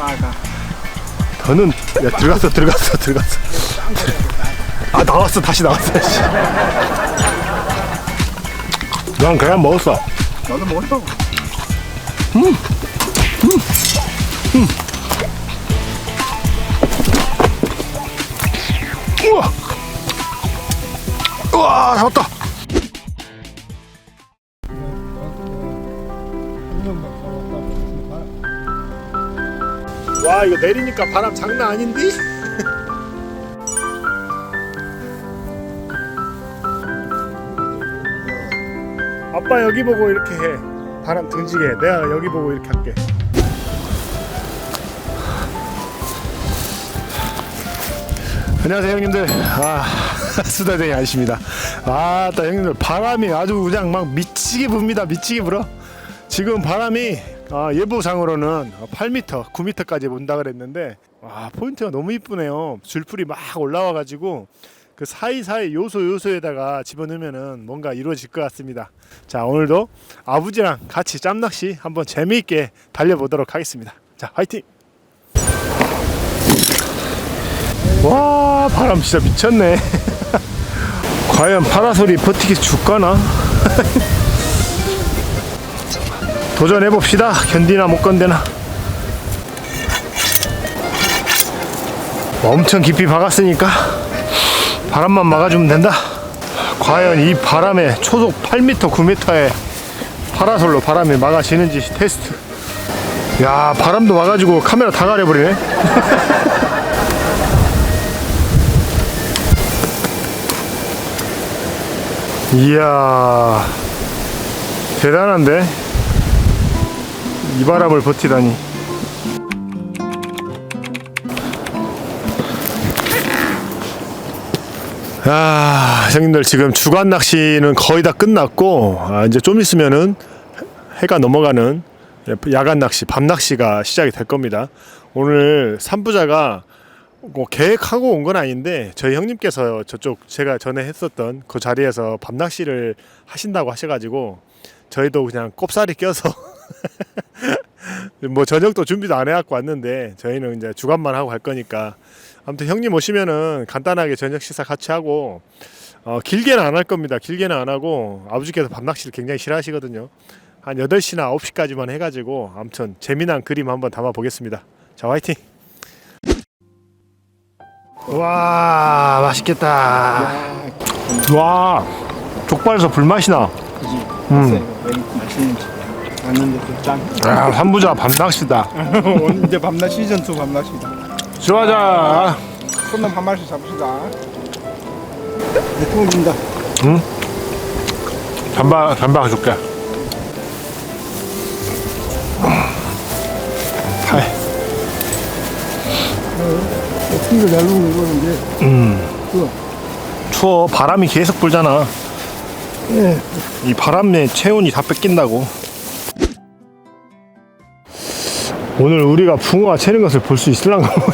빨가. 더는 야 들어갔어 들어갔어 들어갔어 아 나왔어 다시 나왔어 씨. 난 그냥 먹었어 나도 먹었어. 우와 우와 잡았다 와 이거 내리니까 바람 장난 아닌데? 아빠 여기 보고 이렇게 해. 바람 등지게 해. 내가 여기 보고 이렇게 할게. 안녕하세요 형님들. 아 수다쟁이 아저씨입니다. 아따 형님들 바람이 아주 그냥 막 미치게 붑니다. 미치게 불어. 지금 바람이 아, 예보상으로는 8m, 9m까지 온다 그랬는데 와 포인트가 너무 이쁘네요. 줄풀이 막 올라와가지고 그 사이사이 요소 요소에다가 집어넣으면은 뭔가 이루어질 것 같습니다. 자 오늘도 아버지랑 같이 짬낚시 한번 재미있게 달려보도록 하겠습니다. 자 화이팅! 와 바람 진짜 미쳤네. 과연 파라솔이 버티기 줄까나? 도전해 봅시다. 견디나 못 건대나. 엄청 깊이 박았으니까 바람만 막아주면 된다. 과연 이 바람에 초속 8m, 9m의 파라솔로 바람이 막아지는지 테스트. 야 바람도 와가지고 카메라 다 가려버리네. 이야 대단한데. 이 바람을 버티다니. 아, 형님들 지금 주간 낚시는 거의 다 끝났고 아, 이제 좀 있으면은 해가 넘어가는 야간 낚시, 밤 낚시가 시작이 될 겁니다. 오늘 삼부자가 뭐 계획하고 온 건 아닌데 저희 형님께서 저쪽 제가 전에 했었던 그 자리에서 밤 낚시를 하신다고 하셔가지고 저희도 그냥 꼽사리 껴서 뭐 저녁도 준비도 안 해갖고 왔는데 저희는 이제 주간만 하고 갈 거니까 아무튼 형님 오시면은 간단하게 저녁 식사 같이 하고 어, 길게는 안 할 겁니다. 길게는 안 하고 아버지께서 밤낚시를 굉장히 싫어하시거든요. 한 8시나 9시까지만 해가지고 아무튼 재미난 그림 한번 담아 보겠습니다. 자 화이팅! 와 맛있겠다. 와 족발에서 불맛이 나. 음. 왜 맛있는지. 왔는데 또 짠. 아, 삼부자 밤낚시다. 오늘 이제 밤낮 시즌 2 밤낮이다. 수고하자. 손님 한 마리씩 잡읍시다. 내 통준다. 잠바 잠바 줄게. 하이. 통도 잘 먹는 거는데. 음. 추워 바람이 계속 불잖아. 예. 이 바람에 체온이 다 뺏긴다고. 오늘 우리가 붕어가 채는 것을 볼 수 있을랑가 해봐도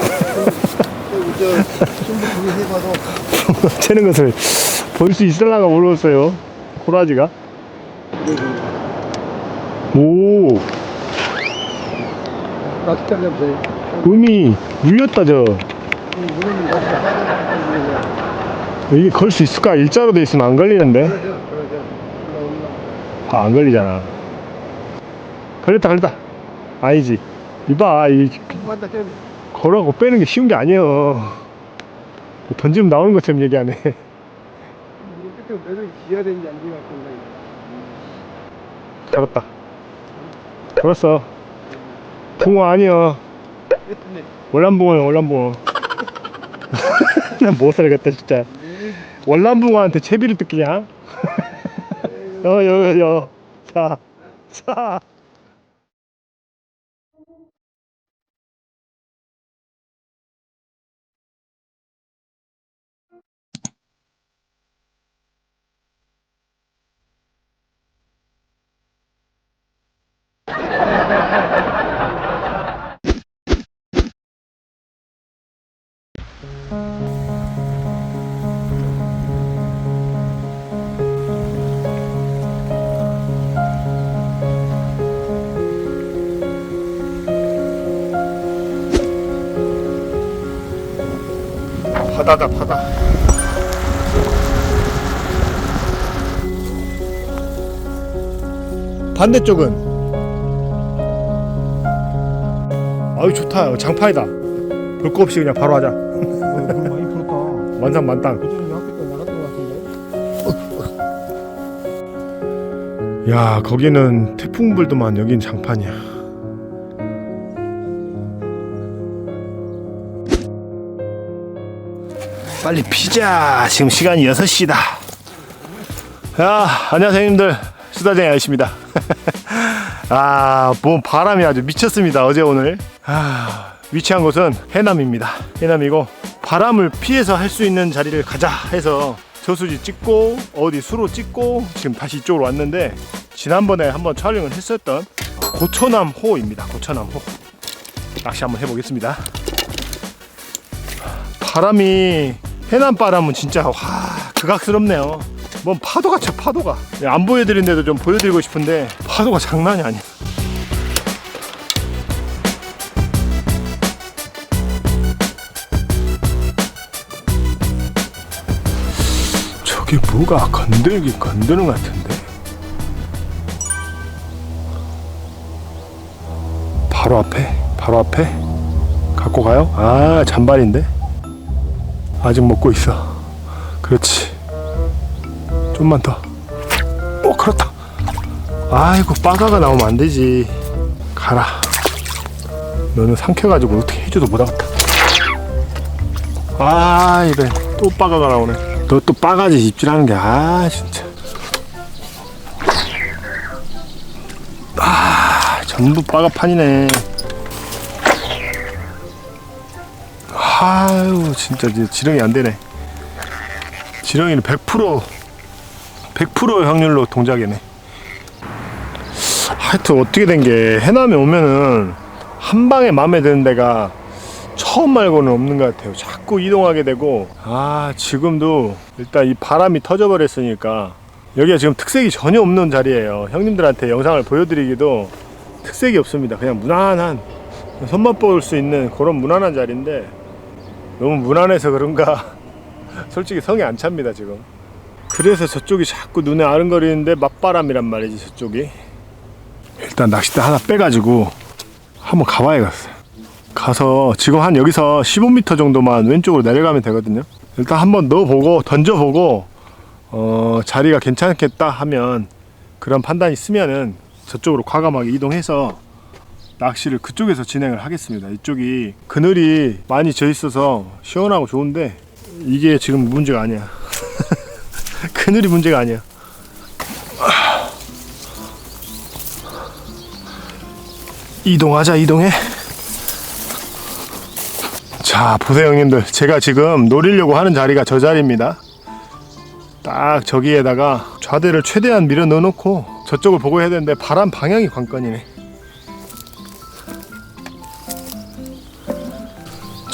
채는 것을 볼 수 있을랑가 모르겠어요. 호라지가. 오, 낚시 잘려보세요. 음이 물렸다 저. 이게 걸 수 있을까? 일자로 돼 있으면 안 걸리는데. 아, 안 걸리잖아. 걸렸다, 걸렸다. 아니지. 이봐, 이 걸어고 빼는 게 쉬운 게 아니에요. 던지면 나오는 것처럼 얘기하네. 이게 되는지 안. 잡았다. 걸었어. 붕어. 예쁘네. 월남붕어야, 월남붕어. 난못 살겠다, 진짜. 월남붕어한테 채비를 뜯기냐? 여, 여, 여. 자, 자. 바다다 바다. 반대쪽은? 아유 좋다. 장판이다. 볼 거 없이 그냥 바로 하자. 어, 물 많이 나갔던 것 같은데. 야 거기는 태풍 불더만 여긴 장판이야 빨리 피자. 지금 시간이 6시다. 야 안녕하세요 형님들. 수다쟁이 아저씨입니다. 아뭐 바람이 아주 미쳤습니다 어제 오늘. 아 위치한 곳은 해남입니다. 해남이고 바람을 피해서 할 수 있는 자리를 가자 해서 저수지 찍고 어디 수로 찍고 지금 다시 이쪽으로 왔는데 지난번에 한번 촬영을 했었던 고천암 호입니다 고천암 호. 낚시 한번 해보겠습니다. 바람이 해남 바람은 진짜 와 극악스럽네요. 뭔 파도가 쳐 파도가. 안 보여드린데도 좀 보여드리고 싶은데 파도가 장난이 아니야. 저게 뭐가 건들기 건드는 것 같은데? 바로 앞에 바로 앞에? 갖고 가요? 아 잔발인데 아직 먹고 있어 그렇지 좀만 더. 오, 그렇다. 아이고, 빠가가 나오면 안 되지. 가라. 너는 삼켜가지고 어떻게 해줘도 못하겠다. 아, 이래. 또 빠가가 나오네. 너 또 빠가지 입질하는 게, 아, 진짜. 아, 전부 빠가판이네. 아유, 진짜 이제 지렁이 안 되네. 지렁이는 100% 100% 확률로 동작이네. 하여튼 어떻게 된 게 해남에 오면은 한 방에 마음에 드는 데가 처음 말고는 없는 것 같아요. 자꾸 이동하게 되고 아 지금도 일단 이 바람이 터져버렸으니까 여기가 지금 특색이 전혀 없는 자리예요. 형님들한테 영상을 보여드리기도 특색이 없습니다. 그냥 무난한 손맛 볼 수 있는 그런 무난한 자리인데 너무 무난해서 그런가? 솔직히 성이 안 찹니다 지금. 그래서 저쪽이 자꾸 눈에 아른거리는데 맞바람이란 말이지 저쪽이. 일단 낚싯대 하나 빼가지고 한번 가봐야겠어요. 가서 지금 한 여기서 15m 정도만 왼쪽으로 내려가면 되거든요. 일단 한번 넣어보고 던져보고 어, 자리가 괜찮겠다 하면 그런 판단이 있으면은 저쪽으로 과감하게 이동해서 낚시를 그쪽에서 진행을 하겠습니다 이쪽이 그늘이 많이 져 있어서 시원하고 좋은데 이게 지금 문제가 아니야 그늘이 문제가 아니야. 이동하자 이동해. 자 보세요 형님들 제가 지금 노리려고 하는 자리가 저 자리입니다. 딱 저기에다가 좌대를 최대한 밀어 넣어 놓고 저쪽을 보고 해야 되는데 바람 방향이 관건이네.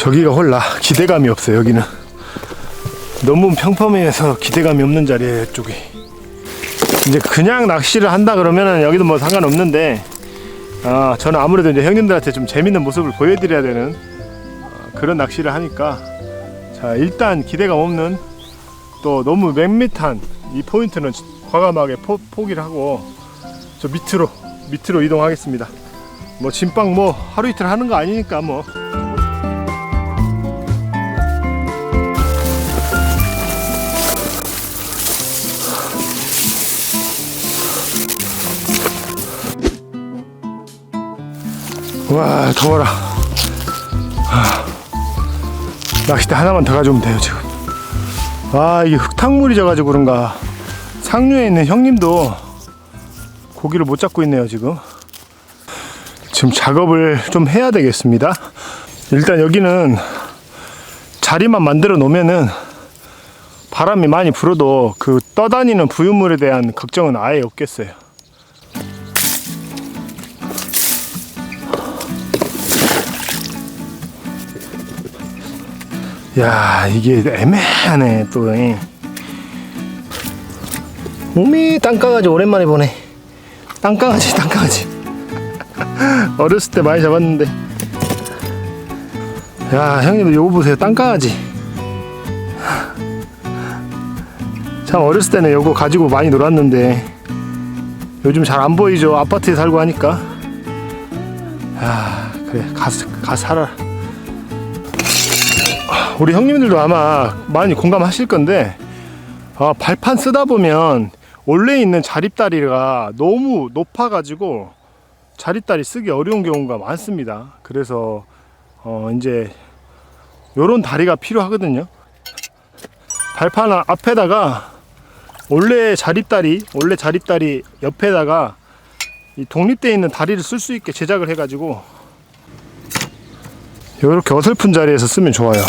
저기가 홀라 기대감이 없어 여기는. 너무 평범해서 기대감이 없는 자리에요 이쪽이. 이제 그냥 낚시를 한다 그러면은 여기도 뭐 상관없는데 아 저는 아무래도 이제 형님들한테 좀 재밌는 모습을 보여드려야 되는 아, 그런 낚시를 하니까 자 일단 기대감 없는 또 너무 맹밋한 이 포인트는 과감하게 포, 포기를 하고 저 밑으로 밑으로 이동하겠습니다. 뭐 진빵 뭐 하루 이틀 하는 거 아니니까 뭐 와 더워라. 아, 낚싯대 하나만 더 가져오면 돼요 지금. 아 이게 흙탕물이 져가지고 그런가. 상류에 있는 형님도 고기를 못 잡고 있네요 지금. 지금 작업을 좀 해야 되겠습니다. 일단 여기는 자리만 만들어 놓으면은 바람이 많이 불어도 그 떠다니는 부유물에 대한 걱정은 아예 없겠어요 야 이게 애매하네 또 이. 몸이 땅강아지 오랜만에 보네. 땅강아지 땅강아지. 어렸을 때 많이 잡았는데. 야 형님 요거 보세요 땅강아지. 참 어렸을 때는 요거 가지고 많이 놀았는데 요즘 잘 안 보이죠 아파트에 살고 하니까. 아 그래 가서 가 살아 우리 형님들도 아마 많이 공감하실 건데 아, 발판 쓰다 보면 원래 있는 자립다리가 너무 높아가지고 자립다리 쓰기 어려운 경우가 많습니다. 그래서 어, 이제 요런 다리가 필요하거든요. 발판 아- 앞에다가 원래 자립다리, 원래 자립다리 옆에다가 이 독립되어 있는 다리를 쓸 수 있게 제작을 해가지고 이렇게 어설픈 자리에서 쓰면 좋아요.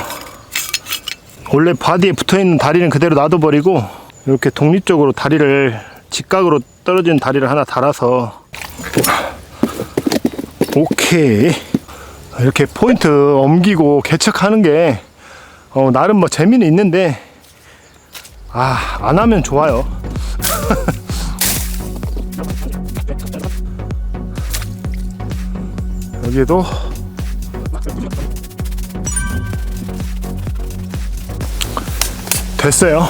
원래 바디에 붙어 있는 다리는 그대로 놔둬버리고 이렇게 독립적으로 다리를 직각으로 떨어진 다리를 하나 달아서 오케이 이렇게 포인트 옮기고 개척하는 게 어, 나름 뭐 재미는 있는데 아 안 하면 좋아요. 여기에도 됐어요.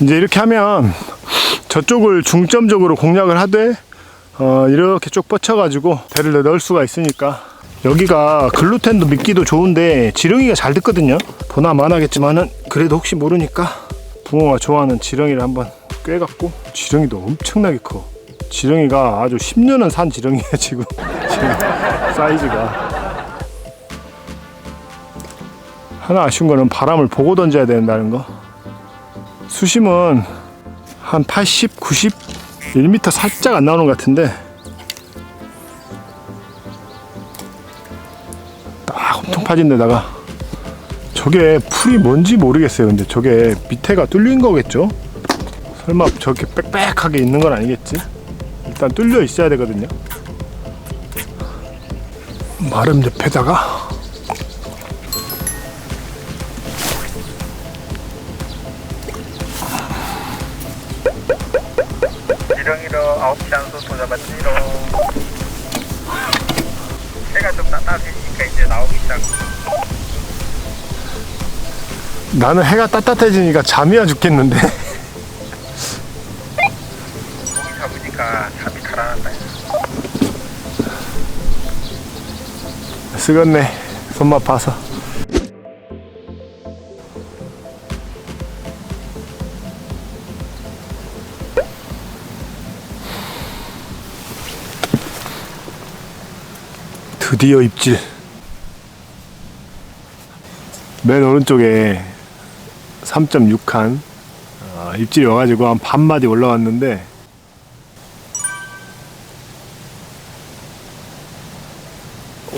이제 이렇게 하면 저쪽을 중점적으로 공략을 하되 어, 이렇게 쭉 뻗쳐가지고 대를 넣을 수가 있으니까 여기가 글루텐도 믿기도 좋은데 지렁이가 잘 듣거든요. 보나만 하겠지만은 그래도 혹시 모르니까 붕어가 좋아하는 지렁이를 한번 꿰갖고 지렁이도 엄청나게 커. 지렁이가 아주 10년은 산 지렁이야 지금 지금 사이즈가 하나 아쉬운 거는 바람을 보고 던져야 된다는 거. 수심은 한 80, 90, 1m 살짝 안 나오는 것 같은데 딱 엄청 파진 데다가 저게 풀이 뭔지 모르겠어요. 근데 저게 밑에가 뚫린 거겠죠? 설마 저렇게 빽빽하게 있는 건 아니겠지? 일단 뚫려 있어야 되거든요. 마름 옆에다가 도잡았지로 해가 좀 따뜻해지니까 이제 나오기 시작 나는 해가 따뜻해지니까 잠이 와 죽겠는데. 고기 잡으니까 잠이 달아난다. 쓰겄네. 손맛 봐서 드디어 입질 맨 오른쪽에 3.6칸 어, 입질이 와가지고 한 반마디 올라왔는데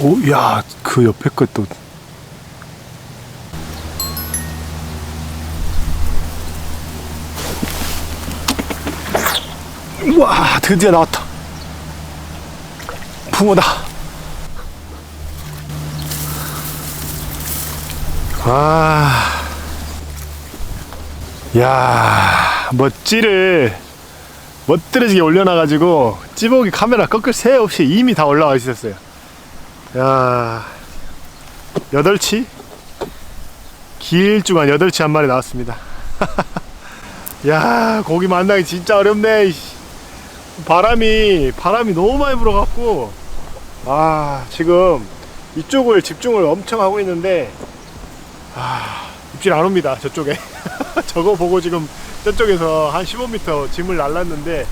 오, 야, 그 옆에 것도. 우와, 드디어 나왔다. 붕어다. 아, 야, 멋지를 멋들어지게 올려놔가지고 찌복이 카메라 꺾을 새 없이 이미 다 올라와 있었어요. 야 여덟 치 길쭉한 여덟 치 한 마리 나왔습니다 야 고기 만나기 진짜 어렵네. 바람이 바람이 너무 많이 불어갖고 아 지금 이쪽을 집중을 엄청 하고 있는데 아 입질 안 옵니다 저쪽에. 저거 보고 지금 저쪽에서 한 15m 짐을 날랐는데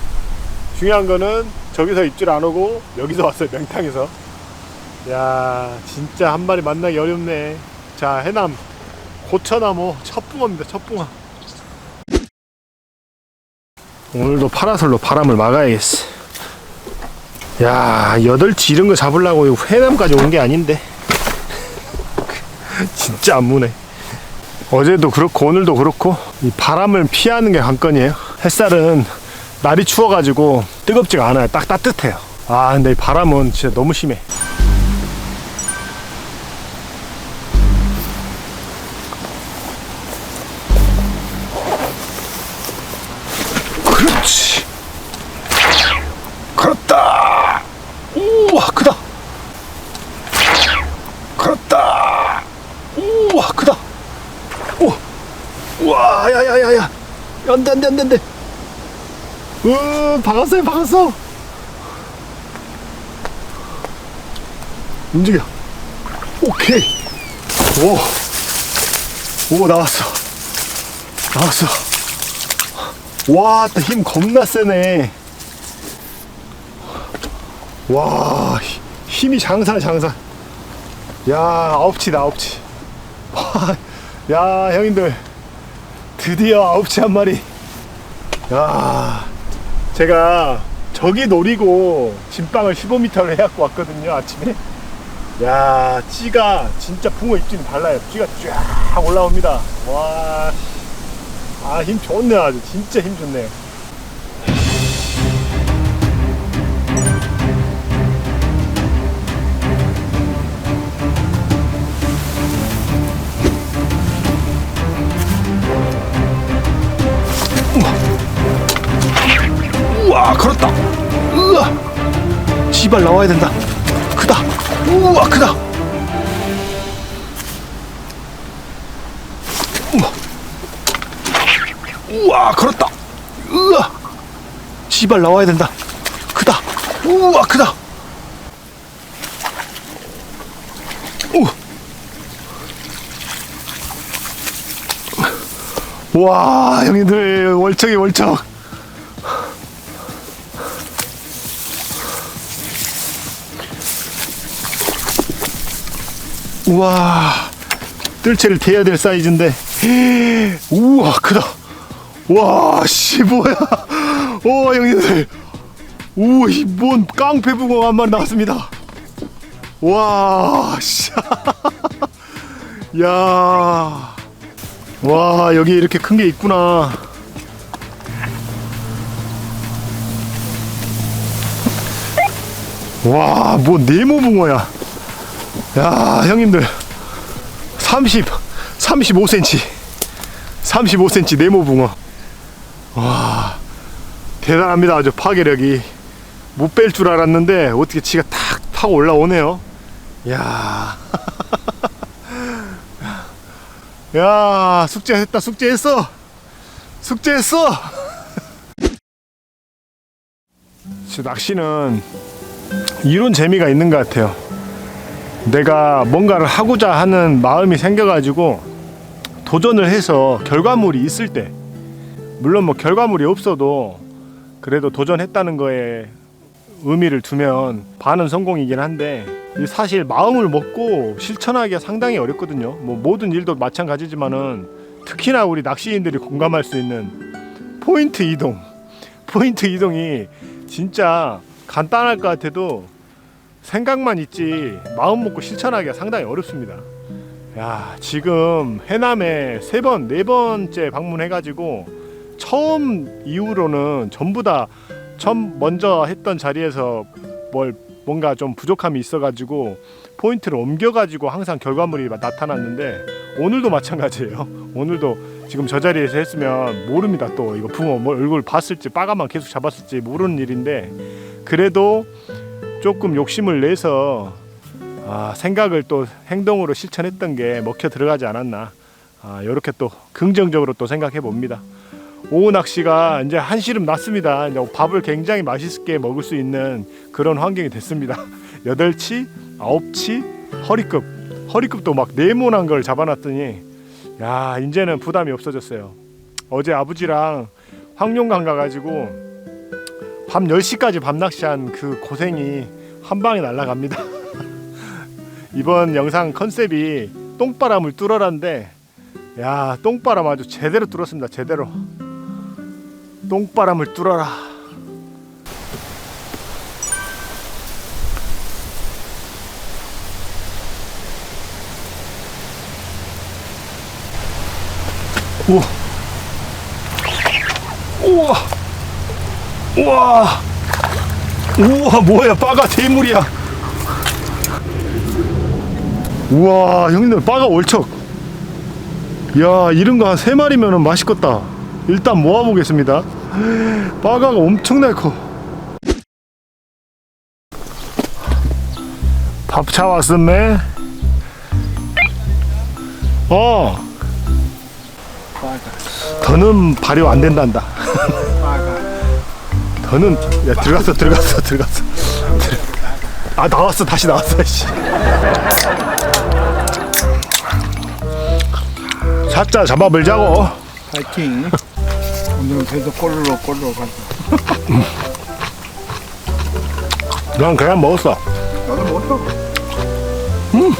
중요한 거는 저기서 입질 안 오고 여기서 왔어요 명탕에서. 야 진짜 한 마리 만나기 어렵네. 자 해남. 고천나무 첫붕어입니다 첫붕어. 오늘도 파라솔로 바람을 막아야겠어. 야 여덟치 이런 거 잡으려고 해남까지 온 게 아닌데 진짜 안 무네. 어제도 그렇고 오늘도 그렇고 이 바람을 피하는 게 관건이에요. 햇살은 날이 추워가지고 뜨겁지가 않아요. 딱 따뜻해요. 아 근데 이 바람은 진짜 너무 심해 안 돼, 안 돼, 안 돼, 안 돼. 으, 박았어요, 박았어. 움직여. 오케이. 오. 오, 나왔어. 나왔어. 와, 또힘 겁나 세네. 와, 히- 힘이 장사, 장사. 야, 아홉치다, 아홉치. 와, 야, 형님들. 드디어 아홉치 한 마리. 야, 제가 저기 노리고 진방을 15m를 해갖고 왔거든요, 아침에. 야, 찌가 진짜 붕어 입질이 달라요. 찌가 쫙 올라옵니다. 와, 아, 힘 좋네, 아주. 진짜 힘 좋네. 우와, 걸었다. 으아, 씨발 나와야 된다. 크다. 우와, 크다. 우와, 우와, 걸었다. 으아, 씨발 나와야 된다. 크다. 우와, 크다. 우. 와, 형님들 월척이 월척. 우와. 뜰채를 대야 될 사이즈인데. 우와 크다. 와씨 뭐야. 오 형님들. 우이뭔 깡패 붕어 한 마리 나왔습니다. 와씨. 야. 와 여기 이렇게 큰 게 있구나. 와 뭐 네모 붕어야 야 형님들 30 35cm 35cm 네모 붕어 와 대단합니다 아주 파괴력이 못 뺄 줄 알았는데 어떻게 지가 탁 타고 올라오네요 야 야, 숙제했다, 숙제했어! 숙제했어! 저 낚시는 이런 재미가 있는 것 같아요. 내가 뭔가를 하고자 하는 마음이 생겨가지고 도전을 해서 결과물이 있을 때 물론 뭐 결과물이 없어도 그래도 도전했다는 거에 의미를 두면 반은 성공이긴 한데 이 사실 마음을 먹고 실천하기가 상당히 어렵거든요. 뭐 모든 일도 마찬가지지만은 특히나 우리 낚시인들이 공감할 수 있는 포인트 이동, 포인트 이동이 진짜 간단할 것 같아도 생각만 있지 마음 먹고 실천하기가 상당히 어렵습니다. 야 지금 해남에 세 번 네 번째 방문해가지고 처음 이후로는 전부 다 처음 먼저 했던 자리에서 뭘 뭔가 좀 부족함이 있어가지고 포인트를 옮겨가지고 항상 결과물이 나타났는데 오늘도 마찬가지예요. 오늘도 지금 저 자리에서 했으면 모릅니다. 또 이거 뭐 얼굴 봤을지 빠가만 계속 잡았을지 모르는 일인데 그래도 조금 욕심을 내서 아, 생각을 또 행동으로 실천했던 게 먹혀 들어가지 않았나 아, 이렇게 또 긍정적으로 또 생각해 봅니다. 오후 낚시가 이제 한시름 났습니다. 이제 밥을 굉장히 맛있게 먹을 수 있는 그런 환경이 됐습니다. 여덟치, 아홉치, 허리급, 허리급도 막 네모난 걸 잡아놨더니 야 이제는 부담이 없어졌어요. 어제 아버지랑 황룡강 가가지고 밤 10시까지 밤낚시한 그 고생이 한 방에 날아갑니다. 이번 영상 컨셉이 똥바람을 뚫어라인데 야 똥바람 아주 제대로 뚫었습니다. 제대로. 똥바람을 뚫어라. 우와. 우와. 우와. 우와, 뭐야, 빠가 대물이야. 우와, 형님들, 빠가 월척. 야, 이런 거 한 세 마리면은 맛있겠다. 일단 모아보겠습니다. 빠가가 엄청나게 커. 밥 차 왔었네. 어. 더는 발효 안 된단다. 더는 야 들어갔어 들어갔어 들어갔어. 아 나왔어 다시 나왔어 씨. 사자 잡아물자고. 파이팅 오늘은 그래도 골로 골로 간다 난 그냥 먹었어. 나도 먹었어 우와.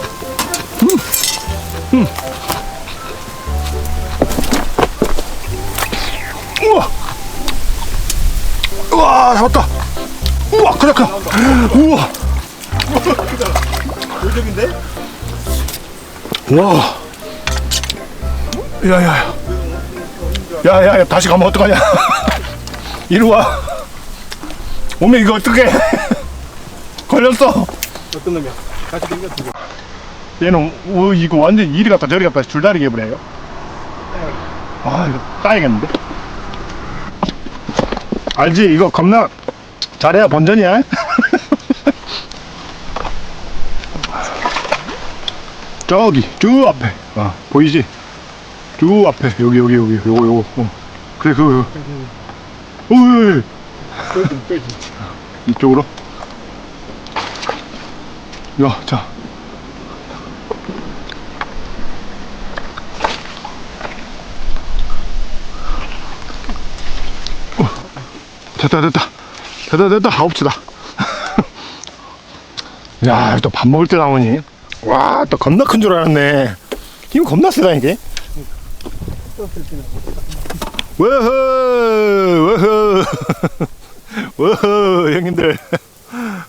크다 크다. 우와. 요즘인데? 와. 야야. 야야야 다시 가면 어떡하냐. 이리 와. 오면 이거 어떡해. 걸렸어. 어떤 놈이야? 같이 생겼어 얘는 오, 이거 완전 이리 갔다 저리 갔다 줄다리 개보네요. 아 이거 따야겠는데. 알지 이거 겁나 잘해야 본전이야. 저기 쭉 앞에. 아 보이지? 쭉 앞에. 여기 여기 여기. 요거 요거. 어. 그래 그거 그거. 어이 이쪽으로. 야자. 됐다 됐다 됐다 됐다. 아홉치다. 야 또 밥 먹을 때 나오니. 와 또 겁나 큰 줄 알았네. 힘 겁나 세다 이게. 워허 워허. 워허 형님들.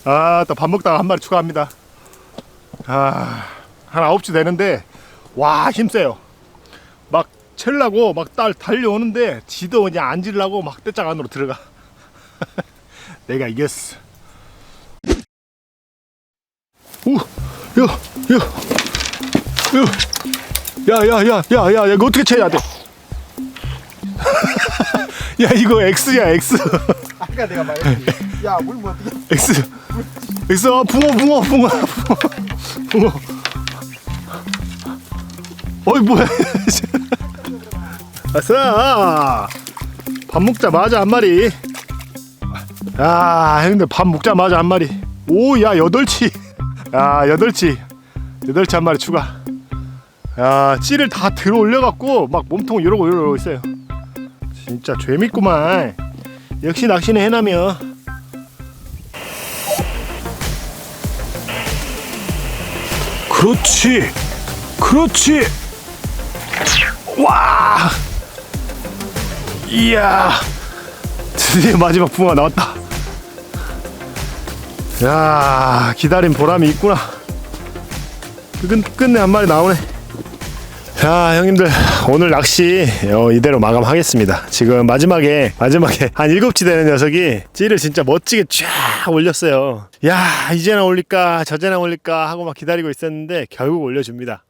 아 또 밥 먹다가 한 마리 추가합니다. 아한 아홉치 되는데 와 힘세요. 막 첼라고 막 딸 달려오는데 지도 그냥 앉으려고 막 떼짝 안으로 들어가 내가 이겼어 오, 야, 야, 야, 야, 야, 야, 야, 야, 이거 어떻게 쳐야 돼? 야, 이거 X야, X, 아까 내가 말했지 야 물 뭐 어떻게 X, X, 어, 붕어, 붕어, 붕어, 붕어, 붕어. 어이 뭐야? 아싸, 밥 먹자마자 한 마리. 야, 형님들 밥 먹자마자 한 마리. 오, 야, 여덟치. 야, 여덟치. 여덟치 한 마리 추가. 야, 찌를 다 들어 올려갖고 막 몸통 이러고 이러고 있어요. 진짜 재밌구만. 역시 낚시는 해남이야. 그렇지. 그렇지. 와. 이야. 드디어 마지막 붕어 나왔다. 야, 기다린 보람이 있구나. 끝, 끝내 한 마리 나오네. 자, 형님들 오늘 낚시 어, 이대로 마감하겠습니다. 지금 마지막에 마지막에 한 일곱치 되는 녀석이 찌를 진짜 멋지게 쫙 올렸어요. 야, 이제나 올릴까 저제나 올릴까 하고 막 기다리고 있었는데 결국 올려줍니다.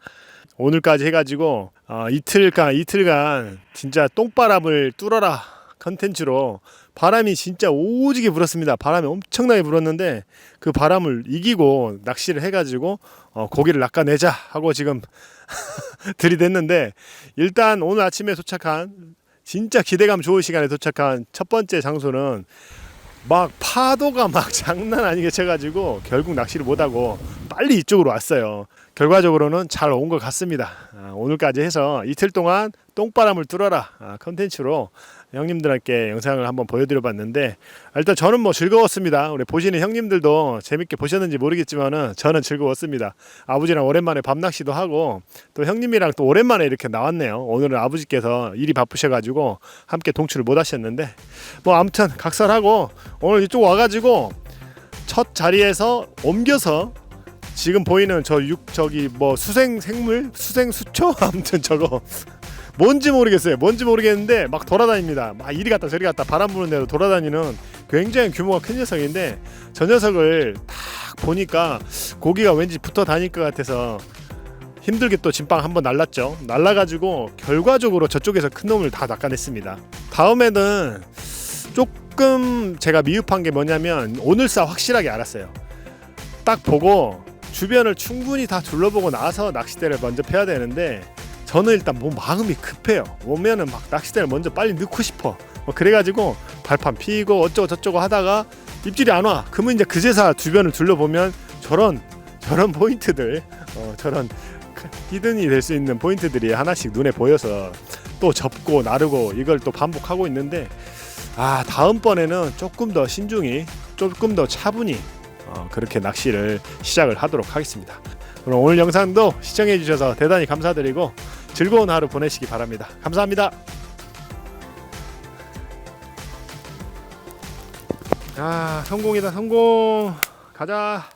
오늘까지 해가지고 어, 이틀간 이틀간 진짜 똥바람을 뚫어라 컨텐츠로 바람이 진짜 오지게 불었습니다. 바람이 엄청나게 불었는데 그 바람을 이기고 낚시를 해가지고 어, 고기를 낚아내자 하고 지금 들이댔는데 일단 오늘 아침에 도착한 진짜 기대감 좋은 시간에 도착한 첫 번째 장소는 막 파도가 막 장난 아니게 쳐가지고 결국 낚시를 못하고 빨리 이쪽으로 왔어요. 결과적으로는 잘 온 것 같습니다. 아, 오늘까지 해서 이틀 동안 똥바람을 뚫어라 아, 컨텐츠로 형님들께 영상을 한번 보여드려 봤는데 일단 저는 뭐 즐거웠습니다. 우리 보시는 형님들도 재밌게 보셨는지 모르겠지만은 저는 즐거웠습니다. 아버지랑 오랜만에 밤낚시도 하고 또 형님이랑 또 오랜만에 이렇게 나왔네요. 오늘은 아버지께서 일이 바쁘셔가지고 함께 동출을 못 하셨는데 뭐 아무튼 각설하고 오늘 이쪽 와가지고 첫 자리에서 옮겨서 지금 보이는 저 육 저기 뭐 수생 생물 수생 수초 아무튼 저거 뭔지 모르겠어요. 뭔지 모르겠는데 막 돌아다닙니다. 막 이리 갔다 저리 갔다 바람 부는 대로 돌아다니는 굉장히 규모가 큰 녀석인데 저 녀석을 딱 보니까 고기가 왠지 붙어 다닐 것 같아서 힘들게 또 진빵 한번 날랐죠. 날라가지고 결과적으로 저쪽에서 큰 놈을 다 낚아냈습니다. 다음에는 조금 제가 미흡한 게 뭐냐면 오늘싸 확실하게 알았어요. 딱 보고 주변을 충분히 다 둘러보고 나서 낚싯대를 먼저 펴야 되는데 저는 일단 뭐 마음이 급해요. 오면은 막 낚싯대를 먼저 빨리 넣고 싶어. 뭐 그래가지고 발판 피고 어쩌고 저쩌고 하다가 입질이 안 와. 그러면 이제 그제사 주변을 둘러보면 저런 저런 포인트들, 어, 저런 히든이 될 수 있는 포인트들이 하나씩 눈에 보여서 또 접고 나르고 이걸 또 반복하고 있는데 아 다음번에는 조금 더 신중히 조금 더 차분히 어, 그렇게 낚시를 시작을 하도록 하겠습니다. 그럼 오늘 영상도 시청해 주셔서 대단히 감사드리고 즐거운 하루 보내시기 바랍니다. 감사합니다. 아 성공이다 성공 가자.